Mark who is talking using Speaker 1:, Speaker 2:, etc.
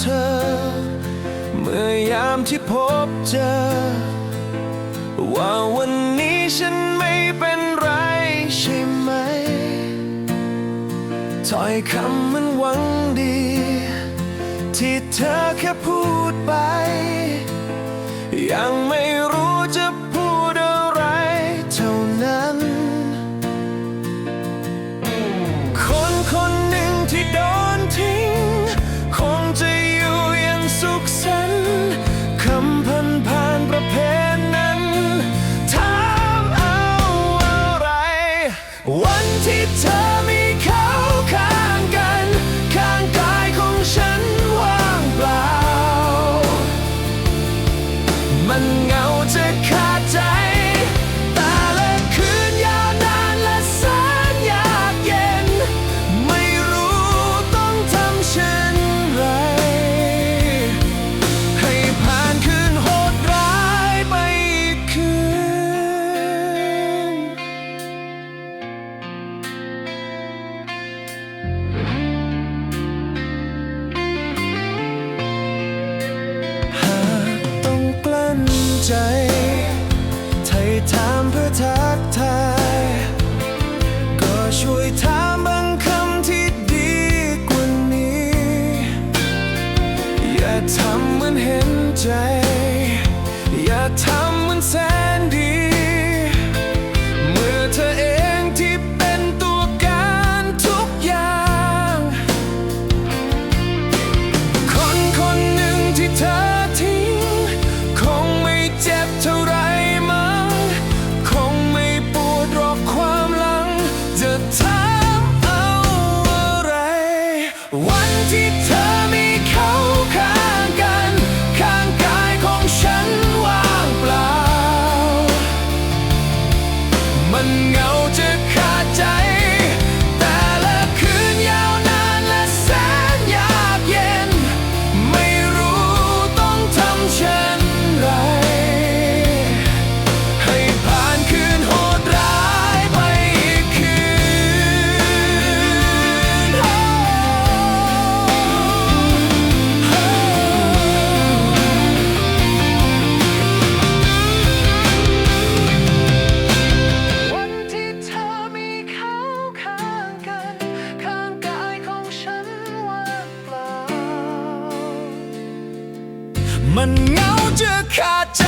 Speaker 1: เธอ เมื่อยามที่พบเจอ ว่าวันนี้ฉันไม่เป็นไรใช่ไหมถอยคำมันหวังดี ที่เธอแค่พูดไป ยังไม่ tiptoe. ทำเหมือนเห็นใจ อย่าทำเหมือนแสนดี มันเหงาจะขาดใจ